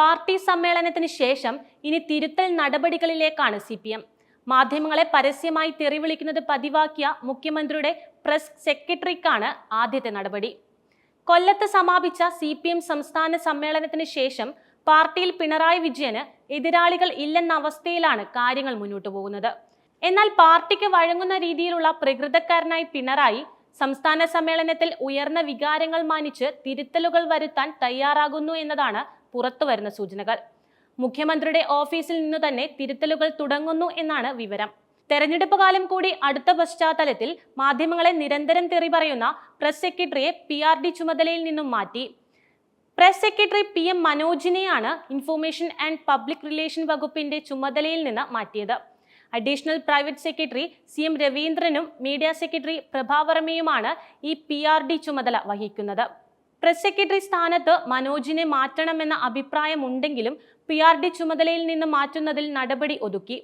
Party സമ്മേളനത്തിന് ശേഷം ഇനി തിരുത്തൽ നടപടികളിലേക്കാണ് സി പി എം. മാധ്യമങ്ങളെ പരസ്യമായി തെറിവിളിക്കുന്നത് പതിവാക്കിയ മുഖ്യമന്ത്രിയുടെ പ്രസ് സെക്രട്ടറിക്കാണ് ആദ്യത്തെ നടപടി. കൊല്ലത്ത് സമാപിച്ച സി പി എം സംസ്ഥാന സമ്മേളനത്തിന് ശേഷം പാർട്ടിയിൽ പിണറായി വിജയന് എതിരാളികൾ ഇല്ലെന്ന അവസ്ഥയിലാണ് കാര്യങ്ങൾ മുന്നോട്ടു പോകുന്നത്. എന്നാൽ പാർട്ടിക്ക് വഴങ്ങുന്ന രീതിയിലുള്ള പ്രകൃതക്കാരനായി പിണറായി സംസ്ഥാന സമ്മേളനത്തിൽ ഉയർന്ന വികാരങ്ങൾ മാനിച്ച് തിരുത്തലുകൾ വരുത്താൻ തയ്യാറാകുന്നു എന്നതാണ് പുറത്തുവരുന്ന സൂചനകൾ. മുഖ്യമന്ത്രിയുടെ ഓഫീസിൽ നിന്നു തന്നെ തിരുത്തലുകൾ തുടങ്ങുന്നു എന്നാണ് വിവരം. തെരഞ്ഞെടുപ്പ് കാലം കൂടി അടുത്ത പശ്ചാത്തലത്തിൽ മാധ്യമങ്ങളെ നിരന്തരം തെറി പറയുന്ന പ്രസ് സെക്രട്ടറിയെ പി ആർ ഡി ചുമതലയിൽ നിന്നും മാറ്റി. പ്രസ് സെക്രട്ടറി പി എം മനോജിനെയാണ് ഇൻഫോർമേഷൻ ആൻഡ് പബ്ലിക് റിലേഷൻ വകുപ്പിന്റെ ചുമതലയിൽ നിന്ന് മാറ്റിയത്. Additional private secretary C M രവീന്ദ്രനും media secretary പ്രഭാവർമ്മയുമാണ് ഈ പി ആർ ഡി ചുമതല വഹിക്കുന്നത്. പ്രസ് സെക്രട്ടറി സ്ഥാനത്ത് മനോജിനെ മാറ്റണമെന്ന അഭിപ്രായമുണ്ടെങ്കിലും പി ആർ ഡി ചുമതലയിൽ നിന്ന് മാറ്റുന്നതിൽ നടപടി ഒതുക്കി.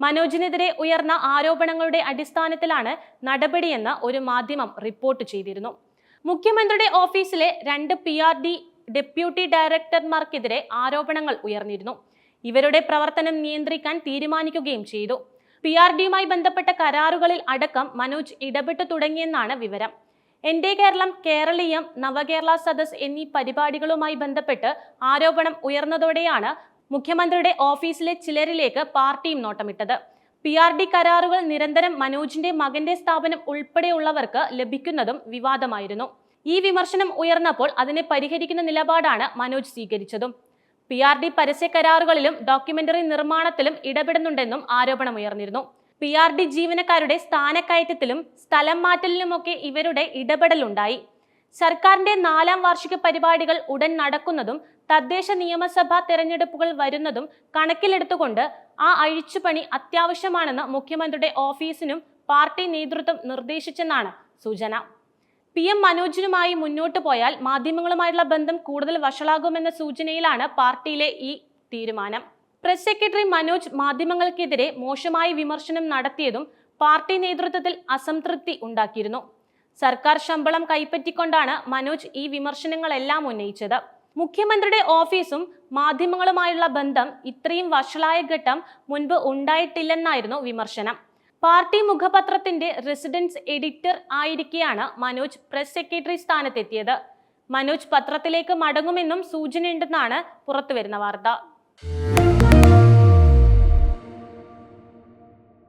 മനോജിനെതിരെ ഉയർന്ന ആരോപണങ്ങളുടെ അടിസ്ഥാനത്തിലാണ് നടപടിയെന്ന് ഒരു മാധ്യമം റിപ്പോർട്ട് ചെയ്തിരുന്നു. മുഖ്യമന്ത്രിയുടെ ഓഫീസിലെ രണ്ട് പി ഡെപ്യൂട്ടി ഡയറക്ടർമാർക്കെതിരെ ആരോപണങ്ങൾ ഉയർന്നിരുന്നു. ഇവരുടെ പ്രവർത്തനം നിയന്ത്രിക്കാൻ തീരുമാനിക്കുകയും ചെയ്തു. പി ആർ ഡിയുമായി ബന്ധപ്പെട്ട കരാറുകളിൽ അടക്കം മനോജ് ഇടപെട്ടു തുടങ്ങിയെന്നാണ് വിവരം. എന്റെ കേരളം കേരളീയം നവകേരള സദസ് എന്നീ പരിപാടികളുമായി ബന്ധപ്പെട്ട് ആരോപണം ഉയർന്നതോടെയാണ് മുഖ്യമന്ത്രിയുടെ ഓഫീസിലെ ചിലരിലേക്ക് പാർട്ടിയും നോട്ടമിട്ടത്. പി ആർ ഡി കരാറുകൾ നിരന്തരം മനോജിന്റെ മകന്റെ സ്ഥാപനം ഉൾപ്പെടെയുള്ളവർക്ക് ലഭിക്കുന്നതും വിവാദമായിരുന്നു. ഈ വിമർശനം ഉയർന്നപ്പോൾ അതിനെ പരിഹരിക്കുന്ന നിലപാടാണ് മനോജ് സ്വീകരിച്ചതും. പി ആർ ഡി പരസ്യ കരാറുകളിലും ഡോക്യുമെന്ററി നിർമ്മാണത്തിലും ഇടപെടുന്നുണ്ടെന്നും ആരോപണമുയർന്നിരുന്നു പി ആർ ഡി ജീവനക്കാരുടെ സ്ഥാനക്കയറ്റത്തിലും സ്ഥലം മാറ്റലിലുമൊക്കെ ഇവരുടെ ഇടപെടലുണ്ടായി. സർക്കാരിന്റെ നാലാം വാർഷിക പരിപാടികൾ ഉടൻ നടക്കുന്നതും തദ്ദേശ നിയമസഭാ തെരഞ്ഞെടുപ്പുകൾ വരുന്നതും കണക്കിലെടുത്തുകൊണ്ട് ആ അഴിച്ചുപണി അത്യാവശ്യമാണെന്ന് മുഖ്യമന്ത്രിയുടെ ഓഫീസിനും പാർട്ടി നേതൃത്വം നിർദ്ദേശിച്ചെന്നാണ് സൂചന. പി എം മനോജിനുമായി മുന്നോട്ട് പോയാൽ മാധ്യമങ്ങളുമായുള്ള ബന്ധം കൂടുതൽ വഷളാകുമെന്ന സൂചനയിലാണ് പാർട്ടിയിലെ ഈ തീരുമാനം. പ്രസ് സെക്രട്ടറി മനോജ് മാധ്യമങ്ങൾക്കെതിരെ മോശമായ വിമർശനം നടത്തിയതും പാർട്ടി നേതൃത്വത്തിൽ അസംതൃപ്തി ഉണ്ടാക്കിയിരുന്നു. സർക്കാർ ശമ്പളം കൈപ്പറ്റിക്കൊണ്ടാണ് മനോജ് ഈ വിമർശനങ്ങളെല്ലാം ഉന്നയിച്ചത്. മുഖ്യമന്ത്രിയുടെ ഓഫീസും മാധ്യമങ്ങളുമായുള്ള ബന്ധം ഇത്രയും വഷളായ ഘട്ടം മുൻപ് ഉണ്ടായിട്ടില്ലെന്നായിരുന്നു വിമർശനം. പാർട്ടി മുഖപത്രത്തിന്റെ റെസിഡൻസ് എഡിറ്റർ ആയിരിക്കെയാണ് മനോജ് പ്രസ് സെക്രട്ടറി സ്ഥാനത്തെത്തിയത്. മനോജ് പത്രത്തിലേക്ക് മടങ്ങുമെന്നും സൂചനയുണ്ടെന്നാണ് പുറത്തുവരുന്ന വാർത്ത.